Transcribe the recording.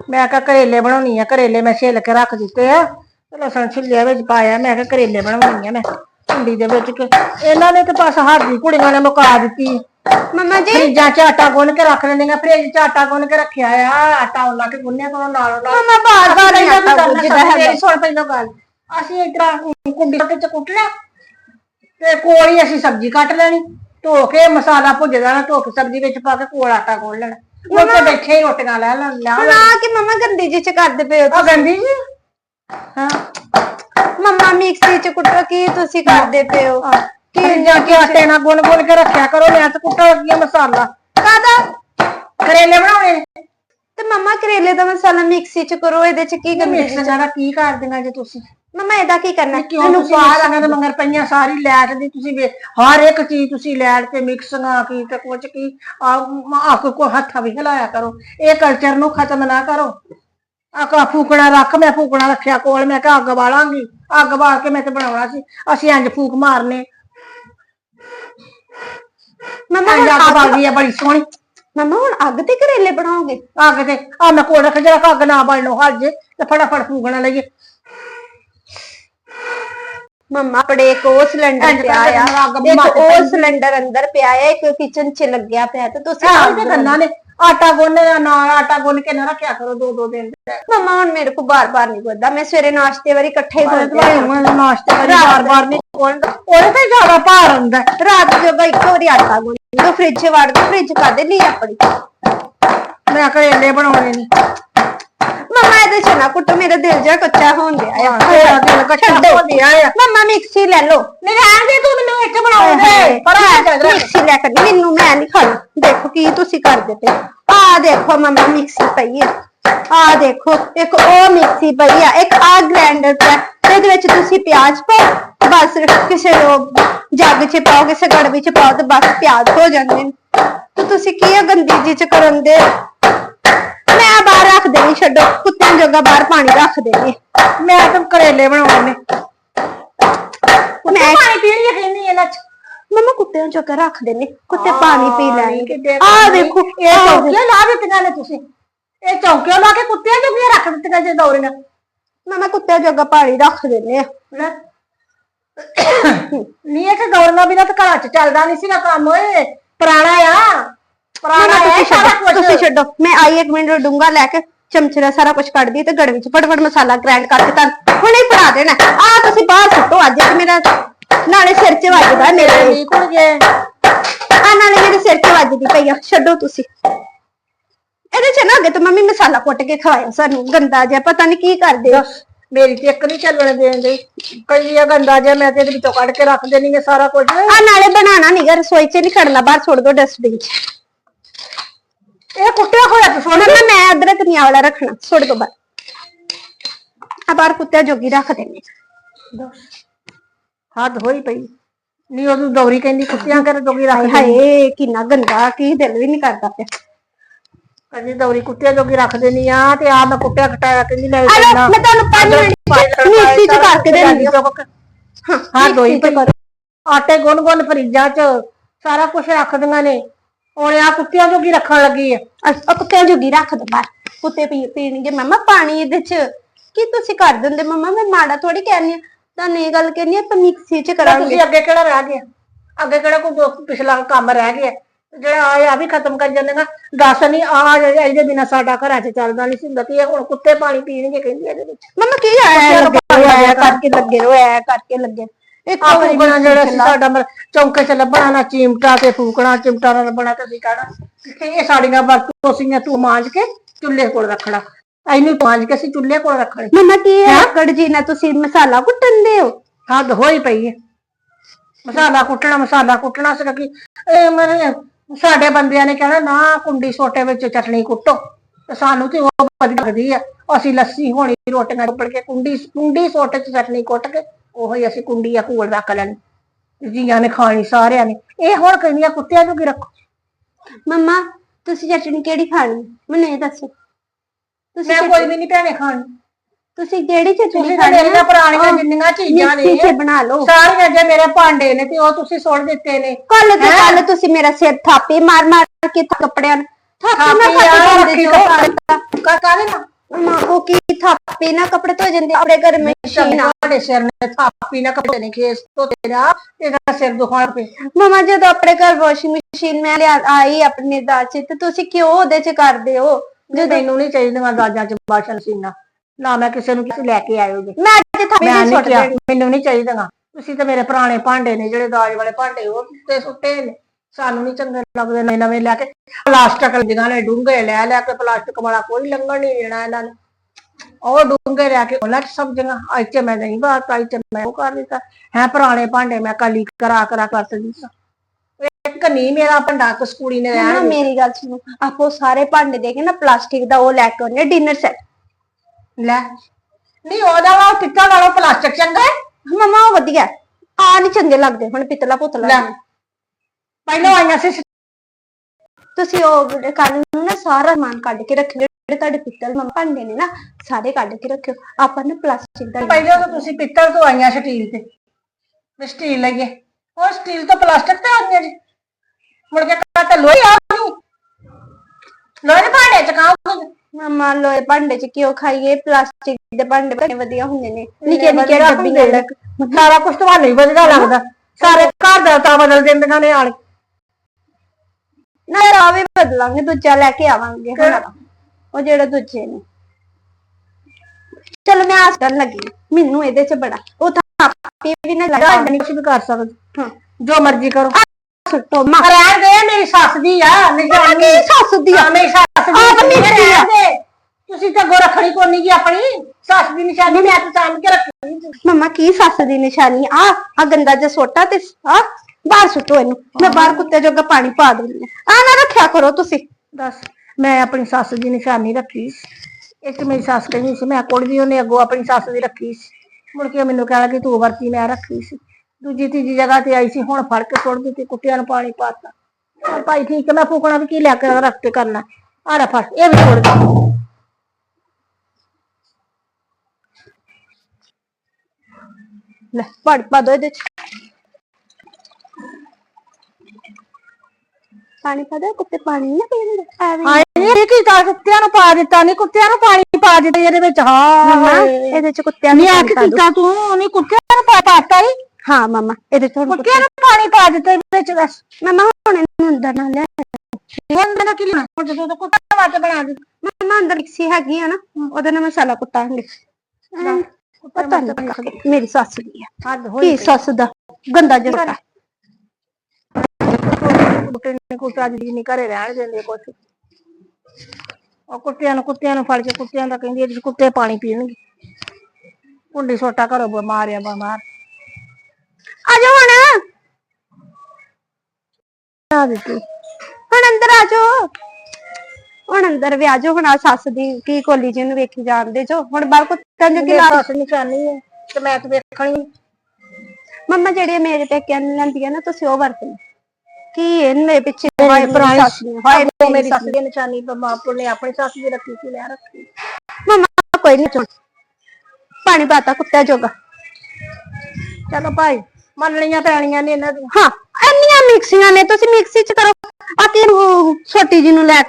ਮੈਂ ਕਿਹਾ ਕਰੇਲੇ ਬਣਾਉਣੀ ਆ ਕਰੇਲੇ ਮੈਂ ਛਿੱਲ ਕੇ ਰੱਖ ਦਿੱਤੇ ਆ ਤੇ ਲਸਣ ਛਿੱਲਿਆ ਵਿੱਚ ਪਾਇਆ ਮੈਂ ਕਿਹਾ ਕਰੇਲੇ ਬਣਾਉਣੀ ਆ ਮੈਂ ਕੁੰਡੀ ਦੇ ਵਿੱਚ ਕਿ ਇਹਨਾਂ ਨੇ ਤੇ ਬਸ ਹਾਡੀ ਕੁੜੀਆਂ ਨੇ ਮੁਕਾ ਦਿੱਤੀ। ਮੰਮਾ ਜੀ। ਫਰਿੱਜਾਂ 'ਚ ਆਟਾ ਗੁੰਨ ਕੇ ਰੱਖ ਲੈਂਦੀਆਂ ਫਰਿੱਜ 'ਚ ਆਟਾ ਗੁੰਨ ਕੇ ਰੱਖਿਆ ਆ ਆਟਾ ਉਹਨਾਂ ਕੇ ਗੁੰਨਿਆ ਕਰੋ ਨਾਲ ਨਾਲ। ਮੰਮਾ ਬਾਰ ਬਾਰ ਅਸੀਂ ਆਟਾ ਕਰਨਾ। ਮੇਰੀ ਸੁਣ ਪਹਿਲਾਂ ਗੱਲ। ਅਸੀਂ ਇਤਰਾ ਕੁੰਡੀ ਦੇ ਕੁੱਟਣਾ ਤੇ ਕੋਲ ਹੀ ਅਸੀਂ ਸਬਜ਼ੀ ਕੱਟ ਲੈਣੀ ਧੋ ਕੇ ਮਸਾਲਾ ਭੁੱਜ ਜਾਣਾ ਧੋ ਕੇ ਸਬਜ਼ੀ ਵਿੱਚ ਪਾ ਕੇ ਕੋਲ ਆਟਾ ਗੁੰਨ ਲੈਣਾ। ਉੱਥੇ ਬੈਠੇ ਹੀ ਰੋਟੀਆਂ ਲੈ ਲੈਣ ਲਿਆ ਹੁਣ ਆ ਕਿ ਮੰਮਾ ਗੰਦੀ ਜੀ ਚ ਕਰਦੇ ਪਏ ਹੋ ਆ ਗੰਦੀ ਜੀ? ਹਾਂ। ਮੰਮਾ ਮਿਕਸੀ ਚ ਕੁੱਟੋ ਕੀ ਤੁਸੀਂ ਕਰਦੇ ਪਏ ਹੋ? ਕਿ ਜਾਂ ਕਿ ਆਟੇ ਨਾਲ ਗੁੰਨ ਗੁੰਨ ਕੇ ਰੱਖਿਆ ਕਰੋ ਮੈਂ ਤਾਂ ਕੁੱਟਣ ਲੱਗੀ ਆ ਮਸਾਲਾ। ਕਾਦਾ ਕਰੇਲੇ ਬਣਾਉਣੇ? ਤੇ ਮੰਮਾ ਕਰੇਲੇ ਦਾ ਮਸਾਲਾ ਮਿਕਸੀ ਚ ਕਰੋ ਇਹਦੇ ਚ ਕੀ ਗੰਦੀ ਮਿਕਸ ਕੀ ਕਰ ਦਿੰਗਾ ਜੇ ਤੁਸੀਂ? ਮੰਮਾ ਇਹਦਾ ਕੀ ਕਰਨਾ ਕਿਉਂ ਤੁਸੀਂ ਮਿਕਸਾਂ ਦੇ ਮੰਗਰ ਪਈਆਂ ਸਾਰੀ ਲੈਟ ਦੀ ਤੁਸੀਂ ਵੇ- ਹਰ ਇੱਕ ਚੀਜ਼ ਤੁਸੀਂ ਲੈਟ ਤੇ ਮਿਕਸਾਂ ਕੀ ਤੇ ਕੁਝ ਕੀ ਆ ਕੋ ਹੱਥਾਂ ਵੀ ਹਿਲਾਇਆ ਕਰੋ। ਇਹ ਕਲਚਰ ਨੂੰ ਖਤਮ ਨਾ ਕਰੋ। ਆ ਕਾ ਫੂਕਣਾ ਰੱਖ ਮੈਂ ਫੂਕਣਾ ਰੱਖਿਆ ਕੋਲ ਮੈਂ ਕਿਹਾ ਅੱਗ ਬਾਲਾਂਗੀ। ਅੱਗ ਬਾਲ ਕੇ ਮੈਂ ਤੇ ਬਣਾਉਣਾ ਸੀ। ਅਸੀਂ ਇੰਜ ਫੂਕ ਮਾਰਨੇ। ਮੰਮਾ ਇੰਜ ਹੁਣ ਅੱਗ ਬਲ ਗਈ ਆ ਬੜੀ ਸੋਹਣੀ। ਮੰਮਾ ਹੁਣ ਅੱਗ ਤੇ ਕਰੇਲੇ ਬਣਾਓਗੇ? ਅੱਗ ਤੇ ਆ ਮੈਂ ਕੋਲ ਰੱਖ ਜਰਾ ਅੱਗ ਨਾ ਬਲਣੋ ਹਟ ਜੇ ਤੇ ਫਟਾਫਟ ਫੂਕਣਾ ਲਈਏ। ਮੰਮਾ ਆਪਣੇ ਇੱਕ ਉਹ ਸਿਲੰਡਰ ਪਿਆ ਆ। ਇੱਕ ਉਹ। ਸਿਲੰਡਰ ਅੰਦਰ ਪਿਆ ਆ ਇੱਕ ਕਿਚਨ ਚ ਲੱਗਿਆ ਪਿਆ। ਤੇ ਤੁਸੀਂ ਆਹ ਤੇ ਗੰਨਾ ਨੇ ਆਟਾ ਗੁੰਨ ਨਾਲ ਆਟਾ ਗੁੰਨ ਕੇ ਨਾ ਰੱਖਿਆ ਕਰੋ ਦੋ ਦੋ ਦਿਨ। ਮੰਮਾ ਹੁਣ ਮੇਰੇ ਕੋ ਬਾਰ-ਬਾਰ ਨਹੀਂ ਬੋਲਦਾ ਮੈਂ ਸਵੇਰੇ ਨਾਸ਼ਤੇ ਵਾਰੀ ਇਕੱਠਾ ਹੀ ਬੋਲਦੀ ਭਾਈ ਹੁਣ ਨਾਸ਼ਤੇ ਵਾਲੀ ਬਾਰ ਬਾਰ ਨਹੀਂ ਖੋਲਦਾ ਉਹਦੇ ਤੇ ਜ਼ਿਆਦਾ ਭਾਰ ਹੁੰਦਾ। ਰਾਤ ਜੋਗਾ ਇੱਕੋ ਵਾਰੀ ਆਟਾ ਗੁੰਨ ਦੋ ਫ੍ਰਿਜ ਚ ਵੜ ਦੋ ਫ੍ਰਿਜ ਕਾਦੇ ਲਈ ਆਪਣੀ। ਮੈਂ ਕਰੇਲੇ ਬਣਾਉਣੇ ਨਹੀਂ ਮੰਮਾ ਇਹਦੇ ਚ ਨਾ ਕੁੱਟੋ ਮੇਰਾ ਦਿਲ ਜਿਹਾ ਕੱਚਾ ਹੋਣ ਗਿਆ ਆ। ਤੇਰਾ ਦਿਲ ਕੱਚਾ। ਹੋ ਗਿਆ ਆ। ਮੰਮਾ ਮਿਕਸੀ ਲੈ ਲਓ। ਨਹੀਂ ਰਹਿਣ ਦੇ ਤੂੰ ਮੈਨੂੰ ਇੱਥੇ ਬਣਾਉਣ ਦੇ। ਪਰ ਆ ਮਿਕਸੀ ਲੈ ਕੇ ਮੈਨੂੰ ਮੈਂ ਨਹੀਂ ਖਾਣਾ। ਦੇਖੋ ਕੀ ਤੁਸੀਂ ਕਰਦੇ ਪਏ ਆ ਦੇਖੋ ਮੰਮਾ ਮਿਕਸੀ ਪਈ ਹੈ ਆ ਦੇਖੋ ਇੱਕ ਉਹ ਮਿਕਸੀ ਪਈ ਆ। ਇੱਕ ਆ ਗ੍ਰਾਈਂਡਰ ਪਿਆ। ਤੇ ਇਹਦੇ ਵਿੱਚ ਤੁਸੀਂ ਪਿਆਜ਼ ਪਾਓ ਬਸ ਕਿਸੇ ਜੱਗ 'ਚ ਪਾਓ ਕਿਸੇ ਗੜਵੀ 'ਚ ਪਾਓ ਤੇ ਬਸ ਪਿਆਜ਼ ਹੋ ਜਾਂਦੇ ਨੇ। ਤੇ ਤੁਸੀਂ ਕੀ ਆ ਗੰਦੀ ਜੀ 'ਚ ਕਰਨ ਦੇ? ਮੈਂ ਬਾਹਰ ਰੱਖ ਦੇਣੀ ਛੱਡੋ। ਕੁੱਤਿਆਂ ਜੋਗਾ ਬਾਹਰ ਪਾਣੀ ਰੱਖ ਦੇਣੀ। ਮੈਂ ਤਾਂ ਕਰੇਲੇ ਬਣਾਉਣੇ ਨੇ। ਮੈਂ ਪਾਣੀ ਪੀਣ ਦੀ ਕਹਿੰਦੀ ਇਹਨਾਂ ਚ ਮੰਮਾ ਕੁੱਤਿਆਂ ਜੋਗਾ ਰੱਖ ਦੇਣੇ। ਕੁੱਤੇ ਪਾਣੀ ਪੀ ਲੈਣਗੇ ਕਿਤੇ ਆ ਦੇਖੋ ਇਹ ਚੌਕੀਆਂ ਲਾ ਦਿੱਤੀਆਂ ਨੇ ਤੁਸੀਂ। ਇਹ ਚੌਕੀਆਂ ਲਾ ਕੇ ਕੁੱਤਿਆਂ ਜੋਗੀਆਂ ਰੱਖ ਦਿੱਤੀਆਂ ਜੇ ਦੌਰੀਆਂ ਮਮਾ ਕੁੱਤਿਆਂ ਜੋਗਾ ਪਾਣੀ ਰੱਖ ਦਿੰਦੇ ਆ। ਨਹੀਂ ਇਹ ਤੇ ਦੌੜਨਾ ਬਿਨਾ ਤਾਂ ਘਰਾਂ ਚ ਚੱਲਦਾ ਨਹੀਂ ਸੀਗਾ ਕੰਮ। ਓਏ ਪੁਰਾਣਾ ਆ। ਪੁਰਾਣਾ ਹੈ ਸਾਰਾ ਕੁਝ ਛੱਡੋ। ਮੈਂ ਆਈ ਇੱਕ ਮਿੰਟ ਡੂੰਗਾ ਲੈ ਕੇ ਚਮਚੇ ਨਾਲ ਸਾਰਾ ਕੁਝ ਕੱਢਦੀ ਤੇ ਗੜਵੀ ਚ ਫਟਫਟ ਮਸਾਲਾ ਗ੍ਰਾਈਂਡ ਕਰਕੇ ਤਾਂ ਹੁਣੇ ਹੀ ਫੜਾ ਦੇਣਾ। ਆ ਤੁਸੀਂ ਬਾਹਰ ਸੁੱਟੋ ਅੱਜ ਤੇ ਮੇਰਾ ਨਾਲੇ ਸਿਰ 'ਚ ਵੱਜਦਾ ਮੇਰੇ ਨਹੀਂ ਕੁੜ ਗਏ ਆ ਨਾਲੇ ਮੇਰੇ ਸਿਰ 'ਚ ਵੱਜਦੀ ਪਈ ਆ। ਛੱਡੋ ਤੁਸੀਂ। ਇਹਦੇ ਚ ਨਾ ਅੱਗੇ ਤੇ ਮੰਮੀ ਮਸਾਲਾ ਕੁੱਟ ਕੇ ਖਵਾਇਆ ਸਾਨੂੰ। ਗੰਦਾ ਜਿਹਾ ਪਤਾ ਨਹੀਂ ਕੀ ਕਰਦੇ। ਹੋ ਮੇਰੀ ਤੇ ਇੱਕ ਨਹੀਂ ਚੱਲਣ ਦੇਣ ਦੇ ਕਈ ਆ ਗੰਦਾ ਜਿਹਾ ਮੈਂ ਤੇ ਇਹਦੇ ਵਿੱਚੋਂ ਕੱਢ ਕੇ ਰੱਖ ਦੇਣੀ ਹੈ ਸਾਰਾ ਕੁਝ ਆ ਨਾਲੇ ਬਣਾਣਾ ਨਹੀਂਗਾ ਰਸੋਈ 'ਚ ਨਹੀਂ ਖੜਨਾ। ਬਾਹਰ ਸੁੱਟ ਦੋ ਡਸਟਬਿਨ 'ਚ। ਇਹ ਕੁੱਟਿਆ ਹੋਇਆ ਤੇ ਸੋਨਾ ਮੰਮਾ ਮੈਂ ਅਦਰਕ ਨੀ ਵਾਲਾ ਰੱਖਣਾ ਸੁੱਟ ਦੋ ਬਾਹਰ ਆ ਬਾਹਰ ਕੁੱਤਿਆਂ ਜੋਗੀ ਰੱਖ ਦੇਣੇ। ਹੱਦ ਹੋਈ ਪਈ। ਨਹੀਂ ਉਹਨੂੰ ਦੌਰੀ ਕਹਿੰਦੀ ਕੁੱਤਿਆਂ ਕਰ ਜੋਗੀ ਰੱਖ ਹਾਏ ਕਿੰਨਾ ਗੰਦਾ ਕੀ ਦਿਲ ਵੀ ਨਹੀਂ ਕਰਦਾ ਪਿਆ। ਕਹਿੰਦੀ ਦੌਰੀ ਕੁੱਤਿਆਂ ਜੋਗੀ ਰੱਖ ਦੇਣੀ ਆ ਤੇ ਆ ਮੈਂ ਕੁੱਟਿਆ ਕਟਾਇਆ ਕਹਿੰਦੀ ਲੈ ਮੈਂ ਤੁਹਾਨੂੰ 5 ਮਿੰਟ ਮਿਕਸੀ 'ਚ ਕਰਕੇ ਦੇਣੀ ਆ। ਹਾਂ ਦੋਈ ਪਈ। ਆਟੇ ਗੁੰਨ ਗੁੰਨ ਫਰਿੱਜਾਂ 'ਚ ਸਾਰਾ ਕੁਝ ਰੱਖਦੀਆਂ ਨੇ। ਹੁਣ ਆ ਕੁੱਤਿਆਂ ਜੋਗੀ ਰੱਖਣ ਲੱਗੀ ਆ। ਆ ਕੁੱਤਿਆਂ ਜੋਗੀ ਰੱਖ ਦੋ ਬਾਹਰ। ਕੁੱਤੇ ਪੀ ਪੀਣਗੇ। ਮੰਮਾ ਪਾਣੀ ਇਹਦੇ 'ਚ ਕੀ ਤੁਸੀਂ ਕਰ ਦਿੰਦੇ? ਮੰਮਾ ਮੈਂ ਮਾੜਾ ਥੋੜੀ ਕਹਿੰਨੀ ਆ ਤੁਹਾਨੂੰ ਇਹ ਗੱਲ ਕਹਿੰਨੀ ਆ ਆਪਾਂ ਮਿਕਸੀ 'ਚ ਕਰਾਂਗੇ ਤੁਸੀਂ ਅੱਗੇ ਕਿਹੜਾ ਰਹਿ ਗਿਆ ਅੱਗੇ ਕਿਹੜਾ ਕੋਈ ਦੋ- ਪਿਛਲਾ ਕੰਮ ਰਹਿ ਗਿਆ? ਜਿਹੜਾ ਆਇਆ ਵੀ ਖਤਮ ਕਰ ਜਾਂਦੇਗਾ ਦੱਸ ਨਹੀਂ ਆ ਇਹਦੇ ਬਿਨਾ ਸਾਡਾ ਘਰਾਂ 'ਚ ਚੱਲਦਾ ਨਹੀਂ ਸੀ। ਹੁੰਦਾ ਤੇ ਇਹ ਹੁਣ ਕੁੱਤੇ ਪਾਣੀ ਪੀਣਗੇ ਕਹਿੰਦੀ ਇਹਦੇ ਵਿੱਚ। ਮੰਮਾ ਕੀ ਆਇਆ ਲੱਗੇ ਕਰਕੇ ਲੱਗੇ ਐ ਕਰਕੇ ਲੱਗੇ। ਜਿਹੜਾ ਸੀ ਸਾਡਾ ਮਰ- ਚੌਂਕੇ 'ਚ ਲੱਭਣਾ ਨਾ ਚਿਮਟਾ ਤੇ ਫੂਕਣਾ ਚਿਮਟਾ ਨਾਲ ਲੱਭਣਾ ਤੇ ਅਸੀਂ ਕਹਿਣਾ ਕਿ ਇਹ ਸਾਡੀਆਂ ਵਰਤੋਂ ਸੀਗੀਆਂ ਤੂੰ ਮਾਂਜ ਕੇ ਚੁੱਲ੍ਹੇ ਕੋਲ ਰੱਖਣਾ। ਇਹਨੂੰ ਮਾਂਜ ਕੇ ਅਸੀਂ ਚੁੱਲ੍ਹੇ ਕੋਲ ਰੱਖਣੇ। ਮੰਮਾ ਕੀ ਹੈ? ਆਕੜ ਜੀ ਨਾ ਤੁਸੀਂ ਮਸਾਲਾ ਕੁੱਟਣ ਦੇ ਹੋ? ਹੱਦ ਹੋਈ ਪਈ ਹੈ ਮਸਾਲਾ ਕੁੱਟਣਾ ਮਸਾਲਾ ਕੁੱਟਣਾ ਸੀਗਾ ਕਿ ਇਹ ਮੇਰੇ ਸਾਡੇ ਬੰਦਿਆਂ ਨੇ ਕਹਿਣਾ ਨਾ ਕੁੰਡੀ ਸੋਟੇ ਵਿੱਚ ਚਟਣੀ ਕੁੱਟੋ। ਤੇ ਸਾਨੂੰ ਤੇ ਉਹ ਵਧੀਆ ਲੱਗਦੀ ਆ। ਅਸੀਂ ਲੱਸੀ ਹੋਣੀ ਰੋਟੀਆਂ ਉੱਪੜ ਕੇ ਕੁੰਡੀ ਕੁੰਡੀ ਸੋਟੇ 'ਚ ਚਟਣੀ ਕੁੱਟ ਕੇ ਉਹੋ ਹੀ ਅਸੀਂ ਕੁੰਡੀ ਆ ਕੋਲ ਰੱਖ ਲੈਣੀ। ਜੀਆਂ ਨੇ ਖਾਣੀ ਸਾਰਿਆਂ ਨੇ। ਇਹ ਹੁਣ ਕਹਿੰਦੀਆਂ ਕੁੱਤਿਆਂ ਨੂੰ ਕੀ ਰੱਖੋ? ਮੰਮਾ ਤੁਸੀਂ ਚਟਣੀ ਕਿਹੜੀ ਖਾਣੀ? ਮੈਨੂੰ ਇਹ ਦੱਸੋ। ਤੁਸੀਂ ਮੈਂ ਕੋਈ ਵੀ ਨਹੀਂ ਭੈਣੇ ਖਾਣੀ। ਤੁਸੀਂ ਕਿਹੜੀ ਚਟਣੀ ਤੁਸੀਂ ਤਾਂ ਖਾਣੀ ਮੇਰੀਆਂ ਪੁਰਾਣੀਆਂ ਜਿੰਨੀਆਂ ਚੀਜ਼ਾਂ ਨੇ 'ਚ ਬਣਾ ਲਓ। ਸਾਰੀਆਂ ਜੇ ਮੇਰੇ ਭਾਂਡੇ ਨੇ ਤੇ ਉਹ ਤੁਸੀਂ ਸੁੱਟ ਦਿੱਤੇ ਨੇ। ਕੱਲ ਤੇ ਕੱਲ ਤੁਸੀਂ ਮੇਰਾ ਸਿਰ ਥਾਪੀ ਮਾਰ ਮਾਰ ਕੇ ਕੱਪੜਿਆਂ ਨੂੰ। ਥਾਪੀ ਨਾ ਥਾਪੀ ਆ ਖਾਤੇ ਰੱਖੀ ਜਾਂਦੇ ਕਾ ਕਾਹਦੇ ਮਮਾ ਉਹ ਕੀ ਥਾਪੀ ਨਾ ਕੱਪੜੇ ਧੋ ਜਾਂਦੇ ਆਪਣੇ ਘਰ ਮਸ਼ੀਨ ਆ ਤੁਹਾਡੇ ਸਿਰ ਨੇ ਥਾਪੀ ਨਾ ਕੱਪੜੇ ਨੇ ਖੇਸ ਤੋਂ ਤੇਰਾ ਇਹਦਾ ਸਿਰ ਦੁਖਾਣ ਪੇ ਮਮਾ ਜਦੋਂ ਆਪਣੇ ਘਰ ਵਾਸ਼ਿੰਗ ਮਸ਼ੀਨ ਮੈਂ ਲਿਆ ਆਈ ਆਪਣੇ ਦਾਜ ਚ ਤੇ ਤੁਸੀਂ ਕਿਉਂ ਉਹਦੇ ਚ ਕਰਦੇ ਹੋ? ਜੇ ਮੈਨੂੰ ਨਹੀਂ ਚਾਹੀਦੀਆਂ ਦਾਜਾਂ ਚ ਬਾਸ਼ਨ ਸੀਨਾ। ਨਾ ਮੈਂ ਕਿਸੇ ਨੂੰ ਕਿਸੇ ਲੈ ਕੇ ਆਇਓ ਜੀ ਮੈਂ ਅੱਜ ਥਾਪੀ ਮੈਂ ਨਹੀਂ ਸੁੱਟ ਮੈਨੂੰ ਨਹੀਂ ਚਾਹੀਦੀਆਂ ਤੁਸੀਂ ਤਾਂ ਮੇਰੇ ਪੁਰਾਣੇ ਭਾਂਡੇ ਨੇ ਜਿਹੜੇ ਦਾਜ ਵਾਲੇ ਭਾਂਡੇ ਉਹ ਤੇ ਸੁੱਟੇ ਨੇ। ਸਾਨੂੰ ਨਹੀਂ ਚੰਗੇ ਲੱਗਦੇ ਨਵੇਂ ਨਵੇਂ ਲੈ ਕੇ। ਪਲਾਸਟਿਕ ਦੀਆਂ ਨੇ ਡੂੰਘੇ ਲੈ ਲੈ ਕੇ ਪਲਾਸਟਿਕ ਵਾਲਾ ਕੋਈ ਲੰਘਣ ਨਹੀਂ ਦੇਣਾ ਇਹਨਾਂ ਨੇ। ਉਹ ਡੂੰਘੇ ਲੈ ਕੇ ਉਹਨਾਂ ਚ ਅੱਜ ਤੇ ਮੈਂ ਨਹੀਂ ਬਾਤ ਅੱਜ ਤੇ ਮੈਂ ਉਹ ਕਰ ਦਿੱਤਾ। ਹੈ ਪੁਰਾਣੇ ਭਾਂਡੇ ਮੈਂ ਕਾਲੀ ਕਰਾ ਕਰਾ ਕਰਦੀ ਸਾਂ ਇੱਕ ਨਹੀਂ ਮੇਰਾ ਭਾਂਡਾ ਕਿਸ ਕੁੜੀ ਨੇ ਰਹਿਣ ਮੇਰੀ ਗੱਲ ਸੁਣੋ। ਆਪੋ ਸਾਰੇ ਭਾਂਡੇ ਦੇ ਕੇ ਨਾ ਪਲਾਸਟਿਕ ਦਾ ਉਹ ਲੈ ਕੇ ਆਉਣੇ ਡਿਨਰ ਸੈੱਟ। ਲੈ। ਨਹੀਂ ਉਹਦਾ ਵਾ ਪਿੱਤਲ ਵਾਲਾ ਪਲਾਸਟਿਕ ਚੰਗਾ ਹੈ। ਮਮਾ ਉਹ ਵਧੀਆ। ਆ ਨਹੀਂ ਚੰਗੇ ਲੱਗਦੇ ਹੁਣ ਪਿਤਲਾ ਪੁਤਲਾ ਲੈ ਪਹਿਲਾਂ ਆਈਆਂ ਸੀ ਤੁਸੀਂ ਉਹ ਕੱਲ ਨੂੰ ਨਾ ਸਾਰਾ ਸਮਾਨ ਕੱਢ ਕੇ ਰੱਖਿਓ ਜਿਹੜੇ ਤੁਹਾਡੇ ਪਿੱਤਲ ਮਮ ਭਾਂਡੇ ਨੇ ਨਾ ਸਾਰੇ ਕੱਢ ਕੇ ਰੱਖਿਓ। ਆਪਾਂ ਨਾ ਪਲਾਸਟਿਕ ਦਾ ਪਹਿਲਾਂ ਤਾਂ ਤੁਸੀਂ ਪਿੱਤਲ ਤੋਂ ਆਈਆਂ ਸਟੀਲ ਤੇ। ਮੈਂ ਸਟੀਲ ਲਈਏ। ਉਹ ਸਟੀਲ ਤੋਂ ਪਲਾਸਟਿਕ ਤੇ ਆਈਆਂ ਜੀ। ਮੁੜ ਕੇ ਕਾ ਤਾਂ ਲੋਹੀ ਆ ਗਈ ਲੋਹੇ ਦੇ ਭਾਂਡੇ ਚ ਕਾਉਂਗੇ ਮਮਾ ਲੋਏ ਭਾਂਡੇ ਚ ਕਿਉਂ ਖਾਈਏ? ਪਲਾਸਟਿਕ ਦੇ ਭਾਂਡੇ ਬੜੇ ਵਧੀਆ ਹੁੰਦੇ ਨੇ। ਨਿੱਕੇ ਨਿੱਕੇ ਡੱਬੀਆਂ। ਸਾਰਾ ਕੁਝ ਤੁਹਾਨੂੰ ਹੀ ਵਧੀਆ ਲੱਗਦਾ। ਸਾਰੇ ਘਰ ਦਾ ਤਾਂ ਬਦਲ ਦਿੰਦੀਆਂ ਨੇ ਆਲੇ ਨਾ ਆ ਵੀ ਬਦਲਾਂਗੇ ਦੂਜਾ ਲੈ ਕੇ ਆਵਾਂਗੇ ਹੁਣ? ਉਹ ਜਿਹੜੇ ਦੂਜੇ ਨੇ। ਚਲੋ ਮੈਂ ਆਸ ਕਰਨ ਲੱਗੀ ਮੈਨੂੰ ਇਹਦੇ ਚ ਬੜਾ। ਉਹ ਤਾਂ ਆਪੇ ਵੀ ਨਾ ਲੱਗਾ ਨਹੀਂ ਕੁਝ ਵੀ ਕਰ ਸਕਦੇ। ਹਾਂ। ਜੋ ਮਰਜ਼ੀ ਕਰੋ। ਸੁੱਟੋ ਮਾ। ਰਹਿਣ ਦੇ ਮੇਰੀ ਸੱਸ ਦੀ ਆ ਨਿਜਾਨੀ ਕੀ ਸੱਸ ਦੀ ਆ। ਮੇਰੀ ਸੱਸ ਦੀ। ਆਪ ਮੇਰੀ ਰਹਿਣ ਆ। ਦੇ। ਤੁਸੀਂ ਤਾਂ ਗੋ ਰੱਖਣੀ ਕੋਨੀ ਜੀ ਆਪਣੀ। ਸੱਸ ਦੀ ਨਿਸ਼ਾਨੀ ਮੈਂ ਤਾਂ ਸਾਂਭ ਕੇ ਰੱਖੀ। ਮਮਾ ਕੀ ਸੱਸ ਦੀ ਨਿਸ਼ਾਨੀ ਆ? ਆ ਗੰਦਾ ਜਿਹਾ ਸੋਟਾ ਤੇ ਆ ਬਾਹਰ ਸੁੱਟੋ ਇਹਨੂੰ। ਮੈਂ ਬਾਹਰ ਕੁੱਤੇ ਜੋਗਾ ਪਾਣੀ ਪਾ ਦਿੰਦੀ ਆ ਆਹ ਨਾ ਰੱਖਿਆ ਕਰੋ ਤੁਸੀਂ। ਦੱਸ ਮੈਂ ਆਪਣੀ ਸੱਸ ਦੀ ਨਿਸ਼ਾਨੀ ਰੱਖੀ ਇੱਕ ਮੇਰੀ ਸੱਸ ਕਹਿੰਦੀ ਸੀ ਮੈਂ ਕੋਲ ਵੀ ਉਹਨੇ ਅੱਗੋਂ ਆਪਣੀ ਸੱਸ ਦੀ ਰੱਖੀ ਸੀ। ਮੁੜ ਕੇ ਮੈਨੂੰ ਕਹਿ ਲੱਗੀ ਤੂੰ ਵਰਤੀ ਮੈਂ ਰੱਖੀ ਸੀ। ਦੂਜੀ ਤੀਜੀ ਜਗ੍ਹਾ ਤੇ ਆਈ ਸੀ ਹੁਣ ਫੜ ਕੇ ਸੁੱਟ ਦਿੱਤੀ ਕੁੱਤਿਆਂ ਨੂੰ ਪਾਣੀ ਪਾਤਾ ਚੱਲ ਭਾਈ ਠੀਕ ਹੈ ਮੈਂ ਫੂਕਣਾ ਵੀ ਕੀ ਲੈ ਕੇ ਰੱਖ ਕੇ ਕਰਨਾ। ਆ ਲੈ ਫੜ ਇਹ ਵੀ ਸੁੱਟ ਦੇ। ਲੈ ਪੜ ਪਾ ਦੋ ਇਹਦੇ ਚ। ਪਾਣੀ ਪਾ ਦੋ ਕੁੱਤੇ ਪਾਣੀ ਨਾ ਪੀਂਦੇ ਐਵੇਂ ਹਾਏ ਇਹ ਕੀ ਕਰ ਕੁੱਤਿਆਂ ਨੂੰ ਪਾ ਦਿੱਤਾ ਨਹੀਂ ਕੁੱਤਿਆਂ ਨੂੰ ਪਾਣੀ ਪਾ ਦਿੱਤਾ ਇਹਦੇ ਵਿੱਚ ਮਮਾ ਹਾਂ ਇਹਦੇ ਚ ਕੁੱਤਿਆਂ ਨੂੰ ਨਹੀਂ ਆ ਪਾਣੀ ਪਾ ਦਿਓ। ਕੀਤਾ ਤੂੰ ਨਹੀਂ ਕੁੱਤਿਆਂ ਨੂੰ ਪਾ ਪਾਤਾ ਹੀ ਹਾਂ ਮਮਾ ਇਹਦੇ ਚ ਹੁਣ ਕੁੱਤਿਆਂ ਨੂੰ ਪਾਣੀ ਪਾ ਦਿੱਤਾ ਇਹਦੇ ਵਿੱਚ ਦੱਸ ਮਮਾ ਹੁਣ ਇਹਨੂੰ ਅੰਦਰ ਨਾ ਲੈ ਹੁਣ ਮੇਰਾ ਕੀ ਲੈਣਾ ਹੁਣ ਜਦੋਂ ਕੁੱਤਾ ਵਾਟ ਬਣਾ ਦੇ। ਮਮਾ ਅੰਦਰ ਮਿਕਸੀ ਹੈਗੀ ਆ ਨਾ ਉਹਦੇ ਨਾਲ ਮਸਾਲਾ ਕੁੱਟਾਂਗੇ ਪਤਾ ਨਹੀਂ ਮੇਰੀ ਸੱਸ ਦੀ ਆ। ਹੱਦ ਹੋਈ ਕੀ ਸੱਸ ਦਾ ਗੰਦਾ ਜਿਹਾ ਸੋਟਾ। ਕੁੱਤੇ ਕੁੱਤਾ ਜੀ ਨਹੀਂ ਘਰੇ ਰਹਿਣ ਦਿੰਦੇ ਕੁਛ। ਉਹ ਕੁੱਤਿਆਂ ਨੂੰ ਕੁੱਤਿਆਂ ਨੂੰ ਫੜ ਕੇ ਕੁੱਤਿਆਂ ਦਾ ਕਹਿੰਦੀ ਇਹਦੇ ਚ ਕੁੱਤੇ ਪਾਣੀ ਪੀਣਗੇ। ਕੁੰਡੀ ਸੋਟਾ ਘਰੋਂ ਬਿਮਾਰਿਆ ਬਿਮਾਰ। ਆ ਜਾ ਹੁਣ। ਆ ਦਿੱਤੀ। ਹੁਣ ਅੰਦਰ ਆ ਜਾਓ। ਹੁਣ ਅੰਦਰ ਵੀ ਆ ਜਾਓ ਹੁਣ ਆ ਸੱਸ ਦੀ ਕੀ ਕੋਲੀ ਜੀ ਨੂੰ ਵੇਖੀ ਜਾਂਦੇ ਜੋ। ਹੁਣ ਬਾਹਰ ਕੁੱਤਿਆਂ ਜੋ ਕੀ ਮੇਰੀ ਲਾ ਸੱਸ ਨਿਸ਼ਾਨੀ ਹੈ ਤੇ ਮੈਂ ਤੇ ਵੇਖਣੀ। ਮੰਮਾ ਜਿਹੜੀਆਂ ਮੇਰੇ ਪੇਕਿਆਂ ਨੂੰ ਲੈਂਦੀਆਂ ਨਾ ਤੁਸੀਂ ਉਹ ਵਰਤੋ ਕੀ ਇਹਨੇ ਪਿੱਛੇ ਹਾਏ ਪੁਰਾਣੀ ਸੱਸ ਨੇ ਹਾਏ ਮੇਰੀ ਸੱਸ ਦੀ ਨਿਸ਼ਾਨੀ ਬਾਪੂ ਨੇ ਆਪਣੀ ਸੱਸ ਦੀ ਰੱਖੀ ਸੀ ਲੈ ਰੱਖੀ। ਮੰਮਾ ਕੋਈ ਨਹੀਂ ਪਾਣੀ ਪਾਤਾ ਕੁੱਤਿਆਂ ਜੋਗਾ। ਚਲੋ ਭਾਈ ਮੰਨਣੀਆਂ ਪੈਣੀਆਂ ਨੇ ਇਹਨਾਂ ਦੀਆਂ। ਹਾਂ ਇੰਨੀਆਂ ਮਿਕਸੀਆਂ ਨੇ ਤੁਸੀਂ ਮਿਕਸੀ ਚ ਕਰੋ। ਆ ਕਿ ਛੋਟੀ ਜੀ ਨੂੰ ਲੈ ਕੇ